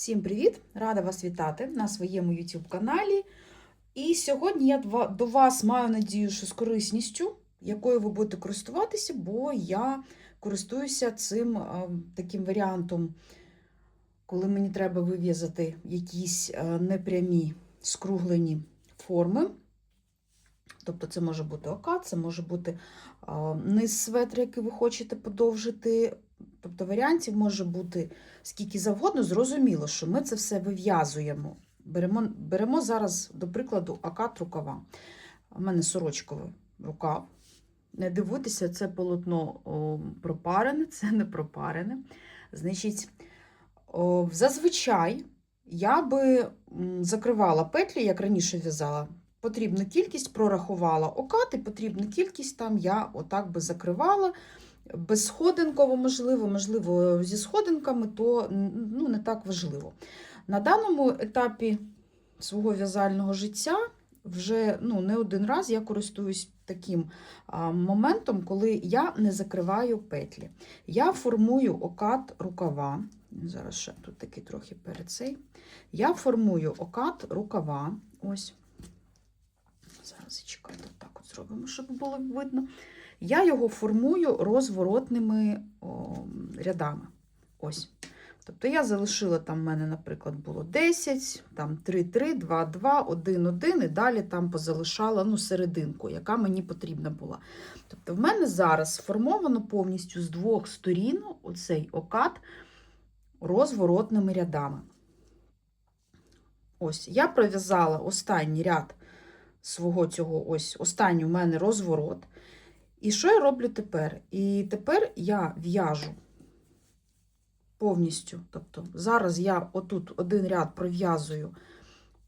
Всім привіт! Рада вас вітати на своєму YouTube каналі. І сьогодні я до вас маю надію, що з корисністю, якою ви будете користуватися, бо я користуюся цим е, таким варіантом, коли мені треба вив'язати якісь е, непрямі скруглені форми. Тобто це може бути ока, це може бути е, низ светра, який ви хочете подовжити. Тобто варіантів може бути скільки завгодно, зрозуміло, що ми це все вив'язуємо. Беремо, беремо зараз, до прикладу, акат рукава. У мене сорочковий рукав. Не дивуйтеся, це полотно о, пропарене, це не пропарене. Значить, о, зазвичай я би закривала петлі, як раніше в'язала. Потрібну кількість прорахувала окат, і потрібну кількість там я отак би закривала безсходинково, можливо, можливо, зі сходинками, то ну, не так важливо. На даному етапі свого в'язального життя вже ну, не один раз я користуюсь таким моментом, коли я не закриваю петлі. Я формую окат рукава. Зараз ще тут такий трохи перед цей. Я формую окат рукава. Ось. Зараз чекайте, так от зробимо, щоб було видно. Я його формую розворотними о, рядами. Ось. Тобто я залишила там в мене, наприклад, було 10, там 3, 3, 2, 2, 1, 1, і далі там позалишала ну, серединку, яка мені потрібна була. Тобто, в мене зараз сформовано повністю з двох сторін оцей окат розворотними рядами. Ось, я пров'язала останній ряд свого цього ось, останній у мене розворот. І що я роблю тепер? І тепер я в'яжу повністю. Тобто зараз я отут один ряд пров'язую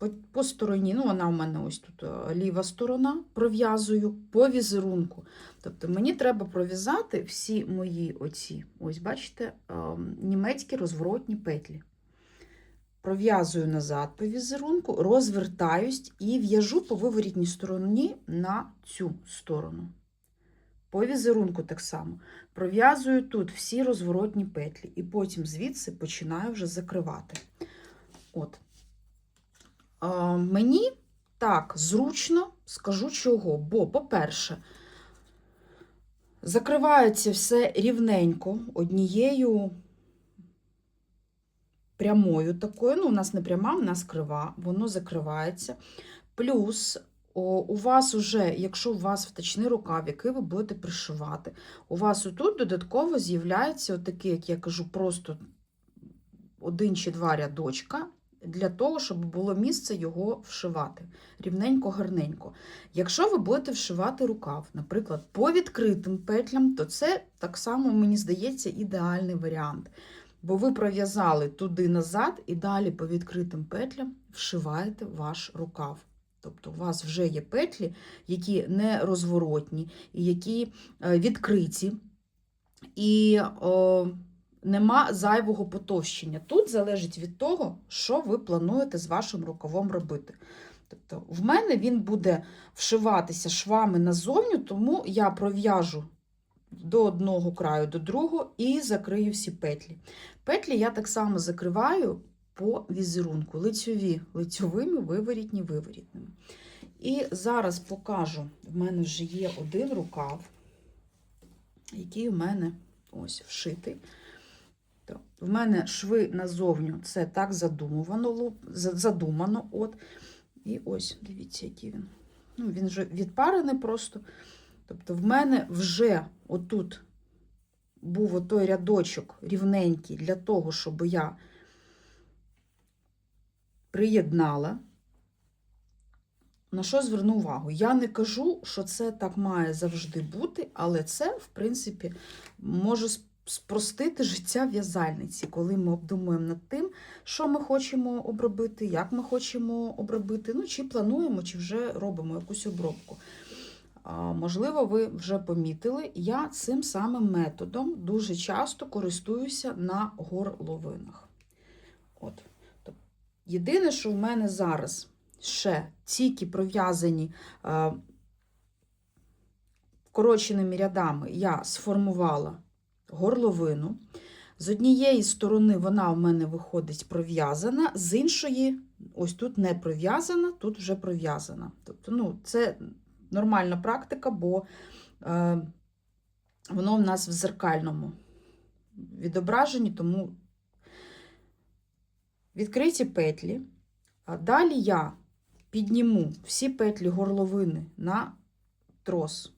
по, по стороні, ну вона у мене ось тут е, ліва сторона, пров'язую по візерунку. Тобто мені треба пров'язати всі мої оці, ось бачите, ем, німецькі розворотні петлі. Пров'язую назад по візерунку, розвертаюсь і в'яжу по виворітній стороні на цю сторону. По візерунку так само. Пров'язую тут всі розворотні петлі, і потім звідси починаю вже закривати. От. А, мені так зручно скажу чого. Бо, по-перше, закривається все рівненько однією прямою такою. Ну, у нас не пряма, у нас крива, воно закривається. Плюс у вас уже, якщо у вас втачний рукав, який ви будете пришивати, у вас отут додатково з'являється отакий, як я кажу, просто один чи два рядочка, для того, щоб було місце його вшивати. Рівненько, гарненько. Якщо ви будете вшивати рукав, наприклад, по відкритим петлям, то це так само, мені здається, ідеальний варіант. Бо ви пров'язали туди назад і далі по відкритим петлям вшиваєте ваш рукав. Тобто у вас вже є петлі, які не розворотні, які е, відкриті, і о, нема зайвого потовщення. Тут залежить від того, що ви плануєте з вашим рукавом робити. Тобто, в мене він буде вшиватися швами назовню, тому я пров'яжу до одного краю, до другого і закрию всі петлі. Петлі я так само закриваю по візерунку. Лицьові лицьовими, виворітні виворітними. І зараз покажу, в мене вже є один рукав, який у мене ось вшитий. В мене шви назовню, це так задумано, задумано. От. І ось, дивіться, який він. Ну, він вже відпарений просто. Тобто, в мене вже отут був отой рядочок рівненький для того, щоб я приєднала. На що зверну увагу? Я не кажу, що це так має завжди бути, але це, в принципі, може спростити життя в'язальниці, коли ми обдумуємо над тим, що ми хочемо обробити, як ми хочемо обробити, ну, чи плануємо, чи вже робимо якусь обробку. Можливо, ви вже помітили, я цим самим методом дуже часто користуюся на горловинах. Єдине, що в мене зараз ще тільки пров'язані е, вкороченими рядами, я сформувала горловину. З однієї сторони вона в мене виходить пров'язана, з іншої, ось тут не пров'язана, тут вже пров'язана. Тобто, ну, це нормальна практика, бо е, воно в нас в зеркальному відображенні, тому відкриті петлі. Далі я підніму всі петлі горловини на трос,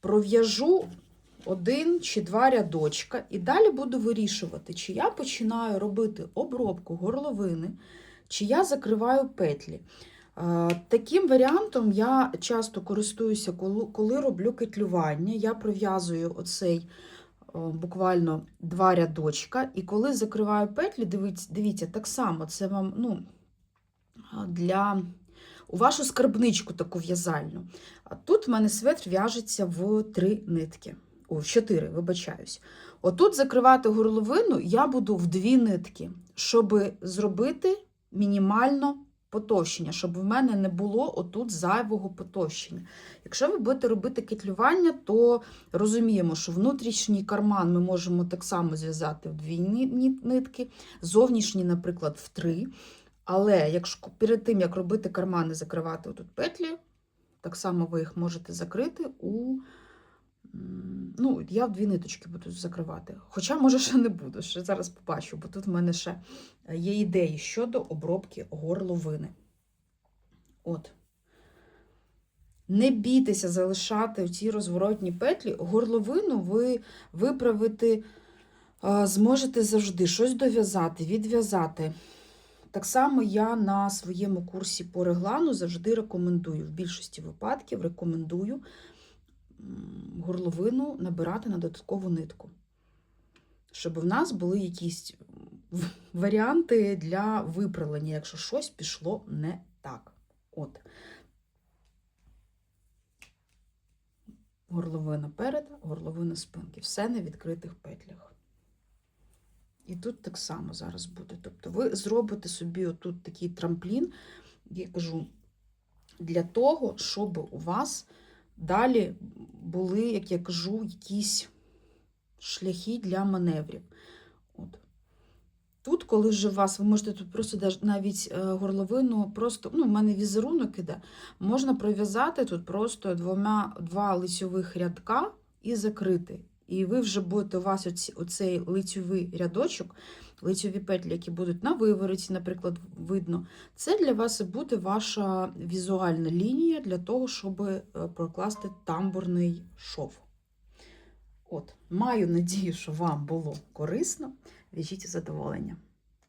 пров'яжу один чи два рядочка, і далі буду вирішувати, чи я починаю робити обробку горловини, чи я закриваю петлі. Таким варіантом я часто користуюся, коли, роблю кетлювання. Я пров'язую оцей буквально два рядочка, і коли закриваю петлі, дивіться, дивіться так само, це вам ну, для у вашу скарбничку таку в'язальну. А тут в мене светр в'яжеться в три нитки. О, в чотири, вибачаюсь. Отут закривати горловину я буду в дві нитки, щоб зробити мінімально потовщення, щоб в мене не було отут зайвого потовщення. Якщо ви будете робити кетлювання, то розуміємо, що внутрішній карман ми можемо так само зв'язати в дві нитки, зовнішній, наприклад, в три. Але якщо перед тим, як робити кармани, закривати отут петлі, так само ви їх можете закрити у. Ну, я в дві ниточки буду закривати. Хоча, може, ще не буду, ще зараз побачу, бо тут в мене ще е, є ідеї щодо обробки горловини. От. Не бійтеся залишати ці розворотні петлі. Горловину ви виправити е, зможете завжди щось дов'язати, відв'язати. Так само я на своєму курсі по реглану завжди рекомендую, в більшості випадків рекомендую горловину набирати на додаткову нитку. Щоб в нас були якісь варіанти для виправлення, якщо щось пішло не так. От. Горловина перед, горловина спинки. Все на відкритих петлях. І тут так само зараз буде. Тобто ви зробите собі отут такий трамплін, я кажу, для того, щоб у вас далі були, як я кажу, якісь шляхи для маневрів. От. Тут, коли вже вас, ви можете тут просто навіть е, горловину, просто, ну, в мене візерунок іде, можна пров'язати тут просто двома, два лицьових рядка і закрити. І ви вже будете у вас оці, оцей лицьовий рядочок, лицьові петлі, які будуть на вивороті, наприклад, видно. Це для вас буде ваша візуальна лінія для того, щоб е, прокласти тамбурний шов. От, маю надію, що вам було корисно. В'яжіть із задоволенням.